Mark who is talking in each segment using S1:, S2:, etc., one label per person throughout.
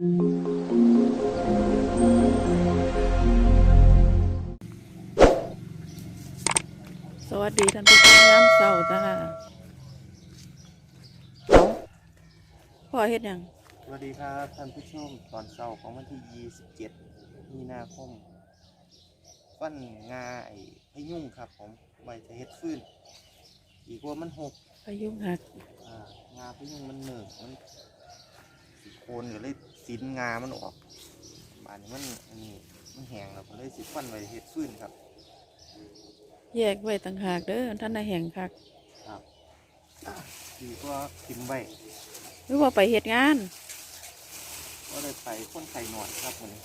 S1: สวัสดีท่านผู้ชมยามเช้าจ้าเอาพ่อเฮ็ดหยัง
S2: สวัสดีครับท่านผู้ชมตอนเช้าของวันที่ 27 มีนาคมฟันงาไอ้พะยุ่งครับผมไว้จะเฮ็ดฟื้น อีกว่ามันหก
S1: พายุหัก
S2: อ่างาพะยุ่งมันเหนื่อยมันสิโคนก็เลย สินงามันออกบานนี้มันอันนี้มันแห้งแล้วก็เลยสิฟันไว้เฮ็ดฟื้นครับ
S1: แยกไว้ต่างหากเด้อท่านน่ะแห่งคัก
S2: ครับดีกว่าทิมไว้
S1: หรือว่าไปเฮ็ดงาน
S2: ก็เลยไปคนไข่หนวดครับวันนี้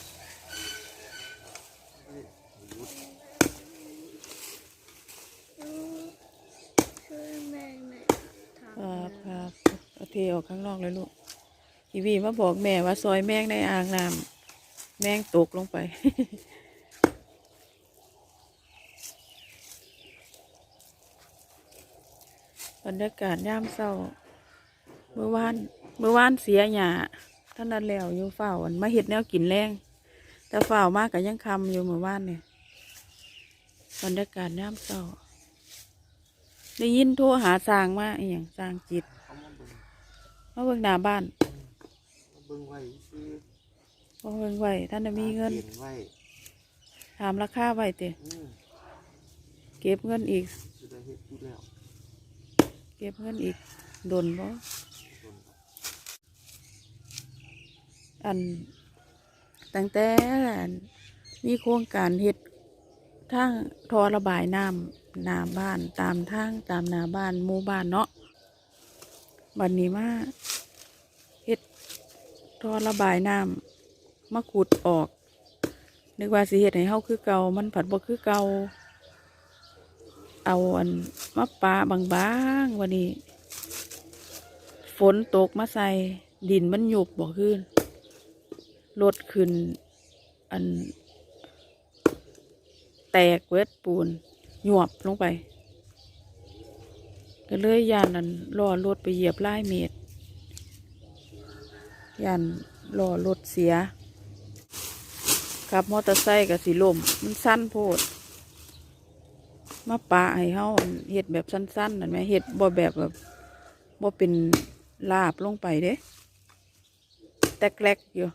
S2: เอ้ยหยุด
S3: คือแม่แม่ทำ
S1: ครับครับเอาเทออกข้างนอกเลยลูก อีวีมาบอกแม่ว่าซอยแมงในอ่างน้ำแมงตกลงไป บรรยากาศยามเศร้า เมื่อวานเมื่อวานเสียหยาท่านนั้นแล้วอยู่เฝ้าอันมาเห็ดแนวกินแรงแต่เฝ้ามากกับยังคำอยู่เมื่อวานเนี่ยบรรยากาศยามเศร้าได้ยินโทรหาสร้างมาอย่างสร้างจิต
S2: เอามาเบิ่ง
S1: มาหน้าบ้าน
S2: เบิ่งไว้ซื้อ
S1: มาเบิ่งไว้ท่านน่ะมีเงิน
S2: เก็บไว้
S1: ถามราคาไว้เตะ
S2: อืม
S1: เก็บเงินอีก
S2: จะได้เฮ็ดอยู่แล้ว
S1: เก็บเงินอีกโดนบ่
S2: โดน
S1: อันตั้งแต่อันมีโครงการเฮ็ดทางทอระบายน้ำหน้าบ้านตามทางตามหน้าบ้านหมู่บ้านเนาะบัดนนี้มาเฮ็ด ทอระบายน้ำมาขุดออก นึกว่าสิเฮ็ดให้เฮาคือเก่ามันผัดบ่คือเก่าเอาอันมาปลาบางๆวันนี้ ฝนตกมาใส่ดินมันหยุบบ่ขึ้นรถขึ้น อัน แตกเวดปูนหยวบลงไป ก็เลยยานนั้นล่อรถไปเหยียบไล่เมตร ยานล่อรถเสียขับมอเตอร์ไซค์กับสีลมมันสั้นโพดมาปะให้เฮาอันเห็ดแบบสั้นๆนั่นไหมเห็ดบ่แบบแบบบ่เป็นลาบลงไปเด้แตกแลกอยู่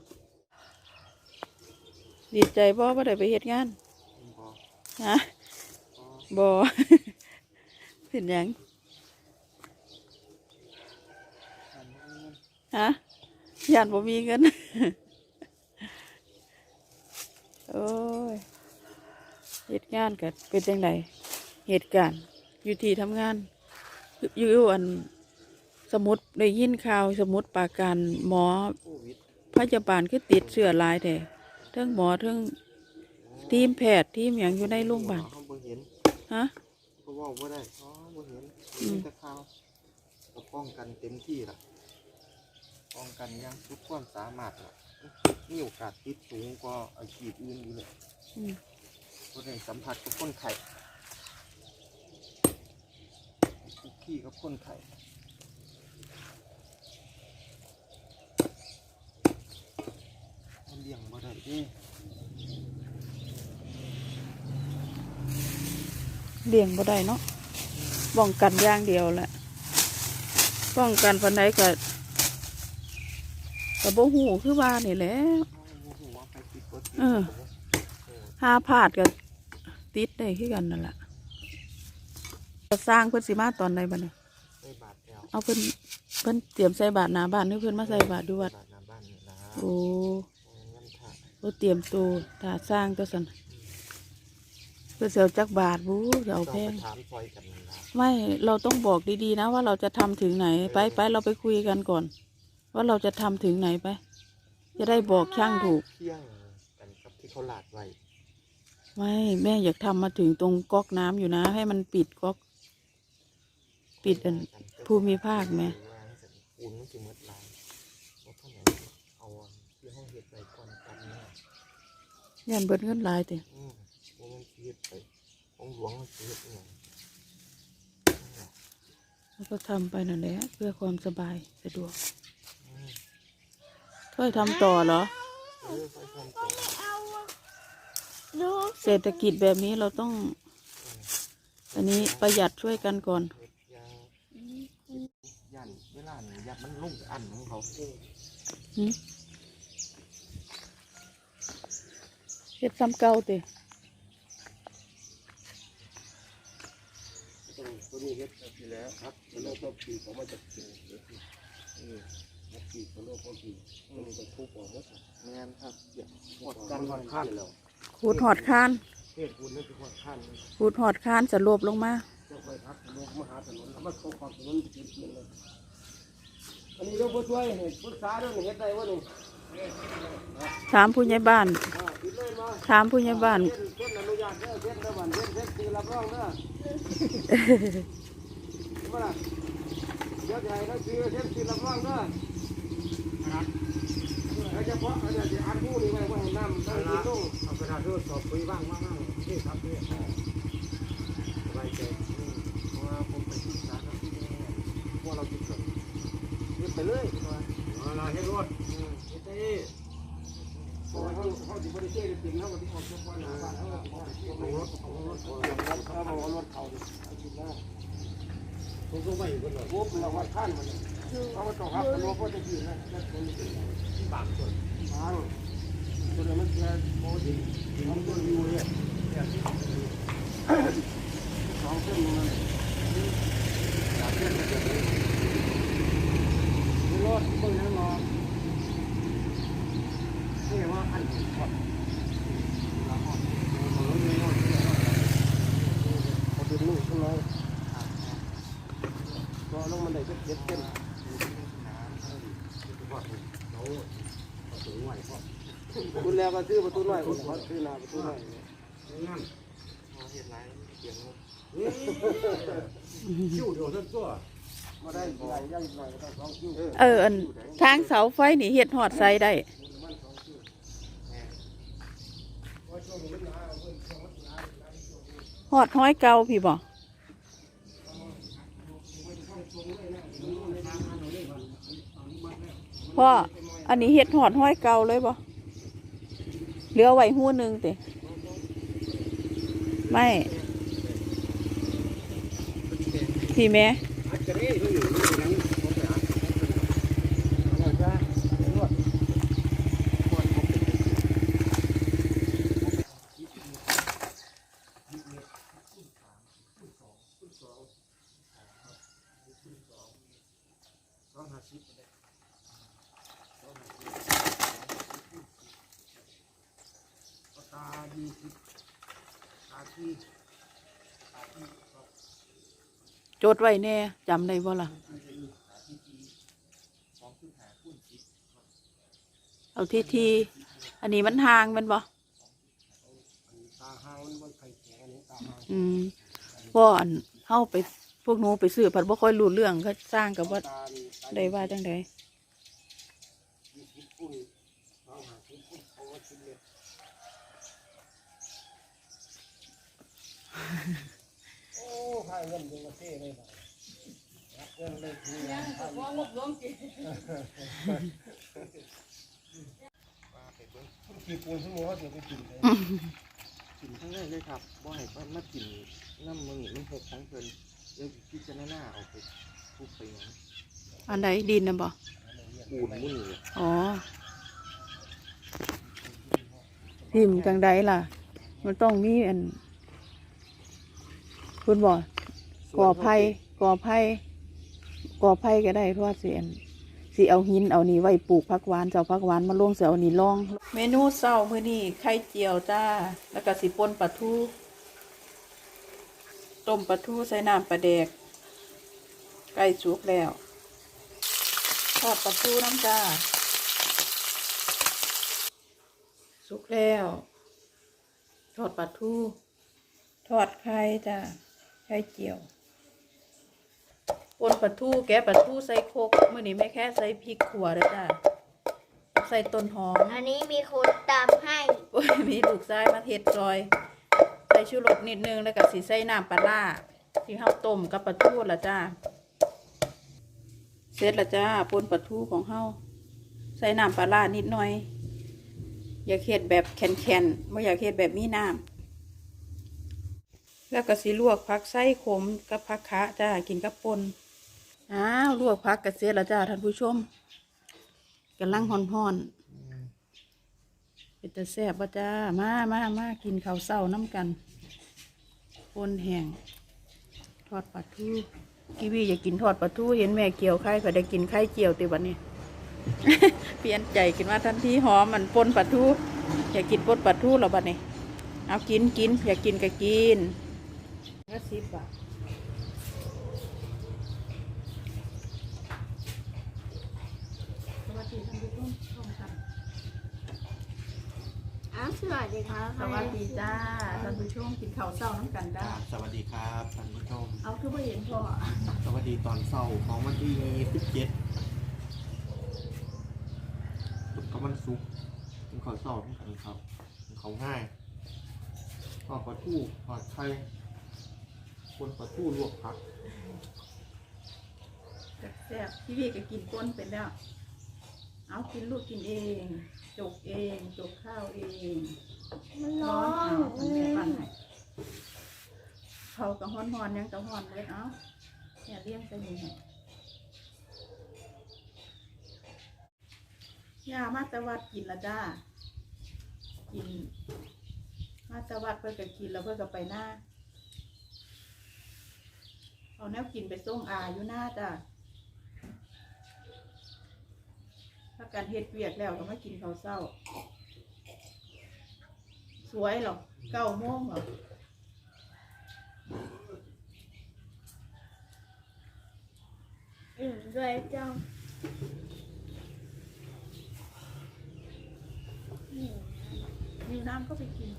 S1: ดีใจบ่ว่าได้ไปเฮ็ดงาน
S2: บ่
S1: ฮะ
S2: บ่
S1: บ่เป็นหยัง
S2: อันนี้
S1: ฮะ ยานบ่มีเงิน โอ้ยเหตุงานกันเป็นจังไดเหตุการณ์อยู่ที่ทำงาน อยู่อยู่อันสมุดได้ยินข่าวสมุดปราการหมอ
S2: โควิด
S1: พยาบาลคือติดเชื้อหลายแต่เทั้งหมอเทั้งทีมแพทย์ทีมอย่างอยู่ในโรงพยาบาล
S2: เขาบ่เห็น
S1: ฮะ
S2: เขาเว้าบ่ได้อ๋อบ่เห็น
S1: อืม
S2: มีแต่ข่าวก็ป้องกันเต็มที่ล่ะ ป้องกันอยังสุดความสามารถล่ะมีโอกาสติดสูงกว่าอาชีพอื่นอยู่เลย
S1: อืม
S2: บ่ได้สัมผัสกับคนไข้คุกคีกับคนไข้มันเลี้ยงบ่ได้เด้
S1: เลี้ยงบ่ได้เนาะป้องกันอย่างเดียวแหละป้องกันปันใดก็ ก็บ่หูคือว่านี่แหละ
S2: โอ้โหว่าไปติดบ่ติด
S1: เออ
S2: เออ
S1: หาพลาดก็ติดได้คือกันนั่นแหละสร้างเพิ่นสิมาตอนใดบัดนี้
S2: ได้บาดแล้ว
S1: เอาเพิ่นเพิ่นเตรียมใส่บาตรหน้าบ้านหรือเพิ่นมาใส่บาตรอยู่วัด
S2: บาดหน้าบ้านนี่นะ
S1: โอ้
S2: โอ้เงินถ่าย
S1: เพิ่นเตรียมตัวถ้าสร้างตัวซั่นเพิ่นสิเอาจักบาทบูจะเอา
S2: ต้อง
S1: แพ
S2: ไป
S1: ง
S2: ถามซอยกันนั่นนะ
S1: ไม่เราต้องบอกดีๆนะว่าเราจะทำถึงไหนไปไปเราไปคุยกันก่อน ว่าเราจะทำถึงไหนไป จะได้บอกช่างถูก
S2: เที่ยงกันกับที่เขาลาดไว้
S1: ไม่แม่อยากทำมาถึงตรงก๊อกน้ำอยู่นะ ให้มันปิดก๊อก ปิดอันภูมิภาคไหม
S2: ปูนมันสิหมดลายว่าเท่าไหร่เอาอันที่ห้องเห็ดไปก่อนกันเนี่ย
S1: ยันเบิดเงินหลายแต่
S2: อืมว่ามันสิเฮ็ดไปของหลวงมันสิเฮ็ดอหย่าง
S1: เราก็ทำไปนั่นแหละเพื่อความสบายสะดวก
S2: อืม
S1: โทช่วยทำต่อเหรอ
S4: เศ
S1: รษฐกิจแบบนี้เราต้อง อันนี้ประหยัดช่วยกันก่อน
S4: ยันเวลานี่ยัดมันลงอันของเขา
S1: หึเฮ็ดซ้ำเก่าติ
S4: ตัวนี้เฮ็ดไปแล้วครับแล้วก็ปีเขามาจากปีเอ อแล้วปีเขาโลกเขาปีมันจะทุบออกหมดแม่นครับเดี๋ยวหมดกันหมดขั้นแล้ว
S1: ขูดหอดคาน
S4: เทศคุณนั่นคือหมดขั้นเลย
S1: ขูดหอดคานจะรวบลงมา
S4: เจ้าไปพักถนนมหาถนนแล้วมันตกความถนนไปกินเลยอันนี้เราผู้ช่วยเห็นปรึกษาเรื่องเฮ็ดได้ว่าหนึ่ง
S1: ถามผู้ใหญ่บ้าน
S4: อ่าปิดเลยมา
S1: ถามผู้ใหญ่บ้าน
S4: เส้นเส้นอนุญาตเด้อเส้นระหว่างเส้นเส้นตีรับรองเด้อว่าล่ะเดี๋ยวใหญ่ก็คือเส้นตีรับรองเด้อ ครับแล้วเฉพาะอันนี้จะอันผู้นี่ไว้ว่าห้น้ำตั้งที่ตู้เอากระดาษทดสอบคุยบ้างบ้างที่ครับที่สบายใจเพราะว่าผมไปศึกษาครับที่นี่พวกเราติดกันยึดไปเลยเราเฮ็ดรถเฮ็ดได้เพราะว่าเขาเขาสิบ่ได้เจ๊ได้ติ่งเนาะก็ที่ออกจากบ้านหน้าบ้านเขาเอารถเอารถเอารถเอารถเอารถเขาดิเอาสินะผมก็ไม่อยู่กันหรอกปุ๊บเราวัดขั้นมันเขาก็ต้องรับกันว่าพอจะกินนะแล้วคนที่บางส่วนบางตัวนั้นมันแค่โมดิมันตัวอยู่เนี่ยสองเส้นมันสามเส้นมันจะรถเบิ่งนั่งรอนี่ว่าอันขอดเขาดึงลูกขึ้นเลยก็ลงมันได้ก็เจ็ดเส้นประตูแล้ วก็ซื้อประตูน้อยผมขอซื้อหน้าประตูน้อยนั่นเห็นไรเสียงคิ้วเดียวทั้งตัวมาได้ใหญ่ใหญ่หน่อยก็ต้องสองคิ้ว
S1: เอออันทางเสาไฟนี่เฮ็ดหอดใส่ได้หอดห้อยเก่าพี่บ่พ่ออันนี้เฮ็ดหอดห้อยเก่าเลยบ่ เหลือไว้หูหนึงติไม่พี่แม่
S4: ตาดีตาที่
S1: จดไว้แน่จำได้บ่ล่ะ เอาทีที อันนี้มันห่างแมันบ่
S4: ตาหางมันบนไข่แข็งอันนี้ตาหาง
S1: อืมบ่อันเฮาไปพวกหนูไปซื้อผัดบ่ค่อยรู้เรื่องเขาสร้างกับว่า
S4: ตาดีตา
S1: ได้ว่าจังได
S4: ดีคิดปุ้นเอาหาคิดปุ้นเอาไว้กินเลย โอ้ข้าเงินยังมาเท่เลยนะเงินเลยทีนะข้าว่างบลงกี่มาไปเบิ่งคุณกี่ปูนสมมุติว่าเดี๋ยวไปกินเลยกินทั้งนั้นเลยครับบ่ให้มันมากินน้ำมันนี่มันหกของเพิ่นเดี๋ยวพิจารณาเอาไปทุบไปหยัง
S1: อันใดดินนะบ่
S4: ปูนมุ่ดี
S1: อ๋อพิมจังไดล่ะ มันต้องมีอัน คุณบ่ก่อไผ่ก่อไผ่ก่อไผ่ก็ได้เพราะว่าสิอันสิเอาหินเอานี่ไว้ปลูกผักหวานเจ้าผักหวานมาลงเสียเอานี่ลอง เมนูเช้ามื้อนี้ไข่เจียวจ้า แล้วก็สิป่นปลาทูต้มปลาทูใส่น้ำปลาแดกใกล้สุกแล้วทอดปลาทูน้ำจ้าสุกแล้ว ทอดปลาทู ทอดไข่จ้า ไข่เจียวปนปลาทูแกะปลาทูใส่โคกมื่อนี้ไม่แค่ใส่พริกขัวเด้อจ้าใส่ต้นหอม
S5: อันนี้มีคนตามให้
S1: โอ้ยมีลูกซ้ายมาเทศซอย ใส่ชูรสนิดนึงแล้วก็สีใส่น้ำปลาร้าที่เฮาต้มกับปลาทูละจ้าเสร็จละจ้าปนปลาทูของเฮาใส่น้ำปลาร้านิดหน่อย อยากเฮ็ดแบบแข็งๆไม่อยากเฮ็ดแบบมีน้ำ แล้วก็สิลวกผักไส้ขมกับผักคะจ้ากินกับปนอ้าวลวกผักกระเสียแล้วจ้าท่านผู้ชมกำลังห่อนๆเป็นตะแซ่บบ่จ้ามามามากินข้าวเศร้าน้ำกันปนแห้งทอดปลาทูกีวีอยากกินทอดปลาทูเห็นแม่เกี่ยวไข่ก็ได้กินไข่เจียวติวันนี้เปลี่ยนใจกินว่าทันทีหอมมันปนปลาทูอยากกินปนปลาทูหรอบัดนี้เอากินกินอยากกินก็กิน ก็สิบบาทสวัสดีท่านผู้ชมชมกัน
S3: อ้าวสวัสดีครับ
S1: สวัสดีจ้าท่านผู้ชมกินข้าวเศร้าน้ำกัน
S2: ค
S1: ได้
S2: รับสวัสดีครับท่านผู้ชม
S1: เอาคือว่าเห็นพ่อ
S2: สวัสดีตอนเช้าของวันที่17ตุกกับวันศุกร์เป็นข้าวเช้าของกันครับเป็นข้าวง่ายทอดปลาทูทอดไข่ คนปลาทูลวกผัก
S1: แซ่บๆพี่วีก็กินก้นเป็นแล้ว เอากินลูกกินเอง จกเองจกข้าวเอง
S3: มัน
S1: ร้
S3: ร้
S1: อ
S3: อนน
S1: เอามันแม่ปั้นให้เขากระห้อนหอนๆยังกระห้อนเลยเอาอย่าเลี้ยงใส่มือให้ยามาแตวัดกินละจ้ากิน มาแตวัดเพื่อก็กินแล้วเพื่อก็ไปหน้า เอาแนวกินไปส่งอาอยู่หน้าจ้าถ้าการเฮ็ดเวียกแล้วก็มากินข้าวเศร้า สวยหรอเก้าโมงหรอ
S3: อืมด้วยจังอืม
S1: มีน้ำก็ไปกิน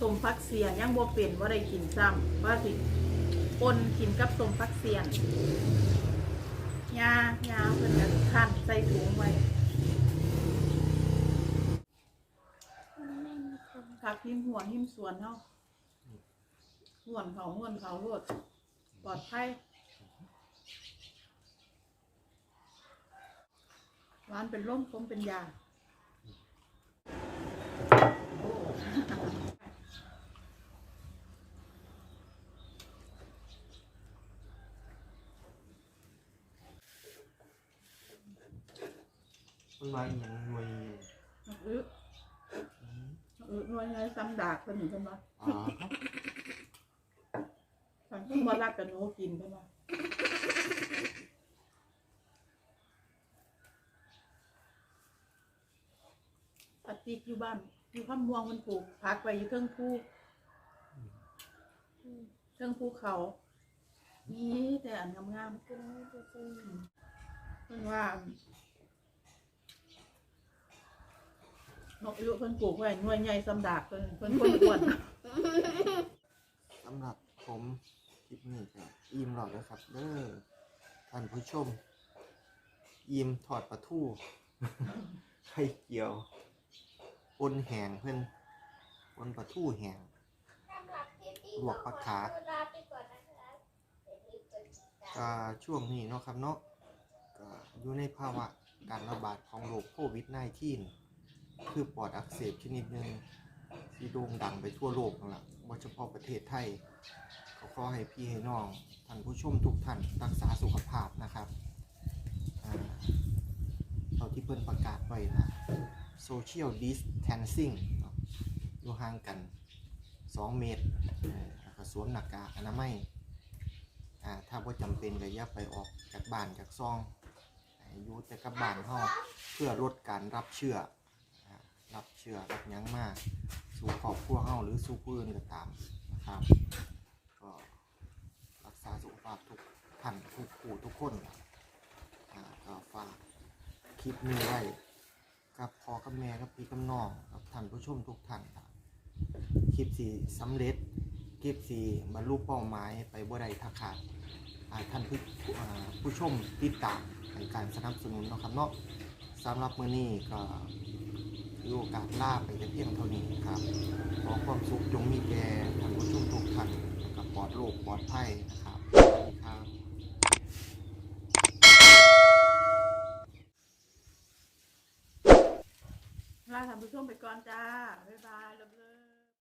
S1: สมพักเสียนยังบ่เป็นว่าได้กินซ้ำว่าสิปนกินกับสมพักเสียนยายาเพิ่นก็คั่นใส่ถุงไว้ผักหิมหัวหิมสวนเฮาห่วนเขาห่วนเขารวดปลอดภัยหวานเป็นร่มคมเป็นยา
S2: มันมาอย่างหน่วย
S1: อึอึหน่วยไงซ้ำดากเพิ่นนี่เพิ่นว่า
S2: อ่าครับ
S1: ฉันเพิ่งบ่รักกับหนูกินเพิ่นว่าปฏิกอยู่บ้านอยู่ข้ามม่วงมันปลูกพักไว้อยู่เทิงภูเทิงภูเขา นี่แต่อันงาม
S3: กินไม่ได้กิน
S1: ๆเพิ่นว่า นกอายุเพิ่นปลูกไว้หน่วยใหญ่สำดากเพิ่นเพิ่นคนอ้วน
S2: สำหรับผมคลิปนี้ก็อิ่มหรอกนะครับเด้อท่านผู้ชม อิ่มถอดปลาทูไข่เกี่ยวปนแหงเพื่อนปนปลาทูแหง ลวกผักขา ก็ช่วงนี้เนาะครับเนาะก็อยู่ในภาวะการระบาดของโรคโควิด -19 คือปอดอักเสบชนิดหนึ่งที่โด่งดังไปทั่วโลกนั่นแหละโดยเฉพาะประเทศไทยก็ขอให้พี่ให้น้องท่านผู้ชมทุกท่านรักษาสุขภาพนะครับเท่าที่เพิ่นประกาศไว้นะ social distancing อยู่ห่างกัน 2 เมตรก็สวมหน้ากากอนามัยถ้าว่าจำเป็นก็อย่าไปออกจากบ้านจากซองอยู่แต่กับบ้านเฮาเพื่อลดการรับเชื้อ รับเชื้อรับยั้งมาก สู่ครอบครัวเฮาหรือสู่ผู้อื่นก็ตามนะครับก็รักษาสุขภาพทุกท่านทุกผู้ทุกคนก็ฝากคลิปนี้ไว้กับพ่อกับแม่กับพี่กับน้องกับท่านผู้ชมทุกท่านครับคลิปสีสำเร็จคลิปสีบรรลุเป้าหมายไปบ่ได้ถ้าขาดท่านผู้ผู้ชมติดตามในการสนับสนุนนะครับเนาะสำหรับมือนี้ก็ือโอกาสลาไปแต่เพียงเท่านี้ครับขอความสุขจงมีแก่ท่านผู้ชมทุกท่านกับปลอดโรคปลอดภัยนะครับ
S1: ลาท่านผู้ชมไปก่อนจ้าบ๊ายบายเลย